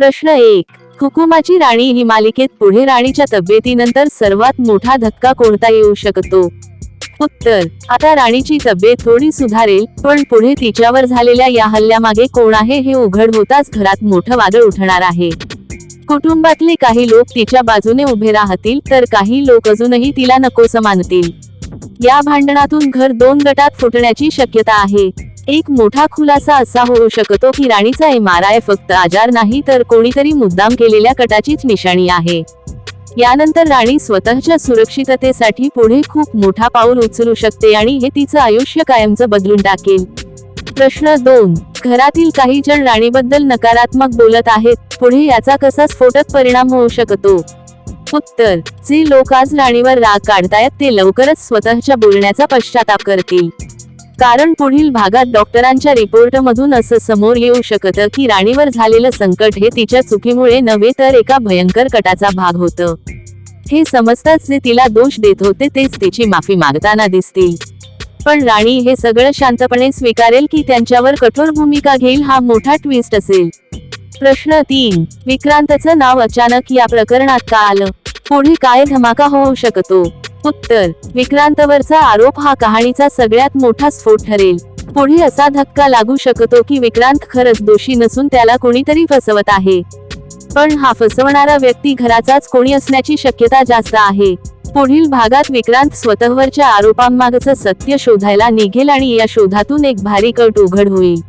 प्रश्न एक. हुकुमाची राणी ही मालिकेत पुढे राणीच्या तब्येतीनंतर सर्वात मोठा धक्का कोणता येऊ शकतो? उत्तर. आता राणीची तब्येत थोडी सुधारेल पण पुढे तिच्यावर झालेल्या या हल्ल्यामागे कोण आहे हे उघड होताच घरात मोठं वादळ उठणार आहे. कुटुंबातले काही लोक तिच्या बाजूने उभे राहतील तर काही लोक अजूनही तिला नकोस मानतील. या भांडणातून घर दोन गटात फुटण्याची शक्यता आहे. एक मोठा खुलासा असा होऊ शकतो की राणीचा एम आर आय फक्त आजार नाही तर कोणीतरी मुद्दाम केलेल्या कटाचीच निशाणी आहे. यानंतर राणी स्वतःच्या सुरक्षिततेसाठी पुढे खूप मोठा पाऊल उचलू शकते आणि हे तिचं आयुष्य कायमचं बदलून टाकेल. प्रश्न दोन घरातील काही जण राणीबद्दल नकारात्मक बोलत आहेत पुढे याचा कसा स्फोटक परिणाम होऊ शकतो? उत्तर जे लोक आज राणीवर राग काढतायत ते लवकरच स्वतःच्या बोलण्याचा पश्चाताप करतील. कारण पुढील भागात डॉक्टरांच्या रिपोर्टमधून असं समोर येऊ शकतं की राणीवर झालेलं संकट हे तिच्या चुकीमुळे नव्हे तर एका भयंकर कटाचा भाग होतं. हे समजताच जे तिला दोष देत होते तेच तिची माफी मागताना दिसतील. पण राणी हे सगळं शांतपणे स्वीकारेल की त्यांच्यावर कठोर भूमिका घेईल हा मोठा ट्विस्ट असेल. प्रश्न तीन विक्रांतचं नाव अचानक या प्रकरणात का आलं? पुढे काय धमाका होऊ शकतो? उत्तर विक्रांतवरचा आरोप हा कहाणीचा सगळ्यात मोठा स्फोट ठरेल. पुढे असा धक्का लागू शकतो की विक्रांत खरंच दोषी नसून त्याला कोणीतरी फसवत आहे. पण हा फसवणारा व्यक्ती घराचाच कोणी असण्याची शक्यता जास्त आहे. पुढील भागात विक्रांत स्वतःवरच्या आरोपांमागचं सत्य शोधायला निघेल आणि या शोधातून एक भारी कट उघड होईल.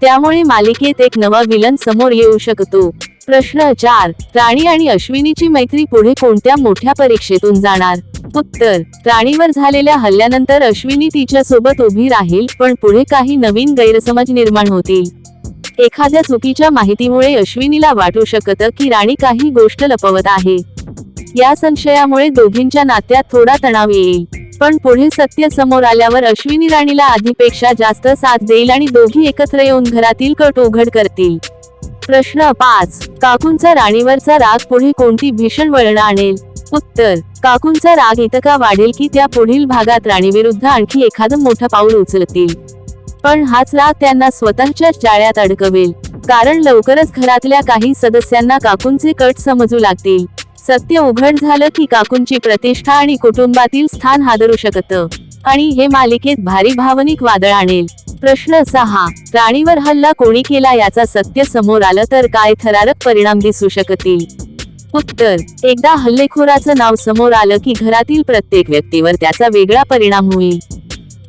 त्यामुळे मालिकेत एक नवा विलन समोर येऊ शकतो. प्रश्न चार राणी आणि अश्विनीची मैत्री पुढे कोणत्या मोठ्या परीक्षेतून जाणार? उत्तर राणीवर झालेल्या हल्ल्यानंतर अश्विनी तिच्या सोबत उभी राहील पण पुढे काही नवीन गैरसमज निर्माण होतील. एखाद्या चुकीच्या माहितीमुळे अश्विनीला वाटू शकतं की राणी काही गोष्ट लपवत आहे. या संशयामुळे दोघींच्या नात्यात थोडा तणाव येईल. पण पुढे सत्य समोर आल्यावर अश्विनी राणीला आधीपेक्षा जास्त साथ देईल आणि दोघी एकत्र येऊन घरातील कट उघड करतील. प्रश्न पाच. काकूंचा राणीवरचा राग पुढे कोणती भीषण वळण आणेल? उत्तर. काकूंचा राग इतका वाढेल की त्या पुढील भागात राणीविरुद्ध आणखी एखादं मोठं पाऊल उचलतील. पण हाच राग त्यांना स्वतःच्याच जाळ्यात अडकवेल. कारण लवकरच घरातल्या काही सदस्यांना काकूंचे कट समजू लागतील. सत्य उघड झालं की काकूंची प्रतिष्ठा आणि कुटुंबातील स्थान हादरू शकतं. आणि हे मालिकेत भारी भावनिक वादळ आणेल. प्रश्न सहा राणीवर हल्ला कोणी केला याचा सत्य समोर आलं तर काय थरारक परिणाम दिसू शकतील? उत्तर एकदा हल्लेखोराचं नाव समोर आलं की घरातील प्रत्येक व्यक्तीवर त्याचा वेगळा परिणाम होईल.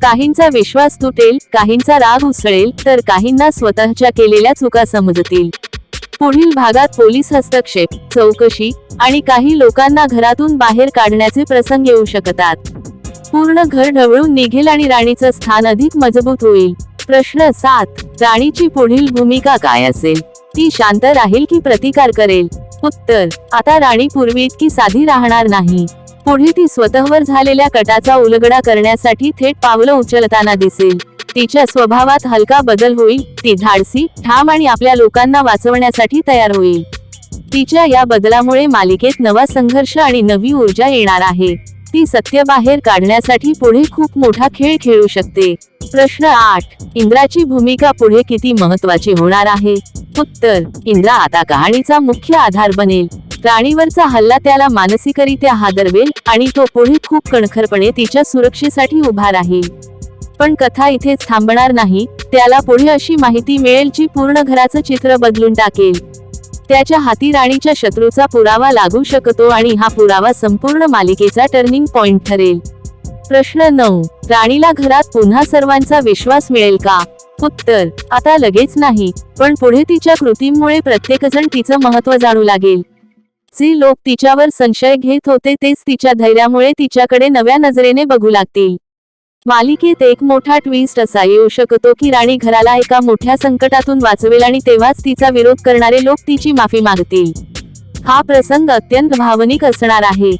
काहींचा विश्वास तुटेल काहींचा राग उसळेल तर काहींना स्वतःच्या केलेल्या चुका समजतील. पुढील भागात पोलीस हस्तक्षेप चौकशी आणि काही लोकांना घरातून बाहेर काढण्याचे प्रसंग येऊ शकतात. पूर्ण घर ढवळून निघेल आणि राणीचं स्थान अधिक मजबूत होईल. प्रश्न सात राणीची पुढील भूमिका काय असेल? ती शांत राहील की प्रतिकार करेल? उत्तर आता राणी पूर्वी इतकी साधी राहणार नाही. पुढे ती स्वतःवर झालेल्या कटाचा उलगडा करण्यासाठी थेट पावलं उचलताना दिसेल. तिच्या स्वभावात हलका बदल होईल ती धाडसी ठाम आणि आपल्या लोकांना वाचवण्यासाठी तयार होईल. तिच्या या बदलामुळे मालिकेत नवा संघर्ष आणि नवी ऊर्जा येणार आहे. ती सत्य बाहेर काढण्यासाठी पुढे खूप मोठा खेळ खेळू शकते. प्रश्न आठ इंद्राची भूमिका पुढे किती महत्वाची होणार आहे? उत्तर इंद्रा आता कहाणीचा मुख्य आधार बनेल. राणीवरचा हल्ला त्याला मानसिकरित्या हादरवेल आणि तो पुढे खूप कणखरपणे तिच्या सुरक्षेसाठी उभा राहील. पण कथा इथेच थांबणार नाही त्याला पुढे अशी माहिती मिळेल जी पूर्ण घराचं चित्र बदलून टाकेल. त्याच्या हाती राणीच्या शत्रूचा पुरावा लागू शकतो आणि हा पुरावा संपूर्ण मालिकेचा टर्निंग पॉइंट ठरेल. प्रश्न नऊ राणीला घरात पुन्हा सर्वांचा विश्वास मिळेल का? उत्तर आता लगेच नाही पण पुढे तिच्या कृतींमुळे प्रत्येकजण तिचं महत्त्व जाणू लागेल. जे लोक तिच्यावर संशय घेत होते तेच तिच्या धैर्यामुळे तिच्याकडे नव्या नजरेने बघू लागतील. मालिकेत एक मोठा ट्विस्ट असा येऊ शकतो की राणी घराला एका मोठ्या संकटातून वाचवेल आणि तेव्हाच तिचा विरोध करणारे लोक तिची माफी मागतील. हा प्रसंग अत्यंत भावनिक असणार आहे.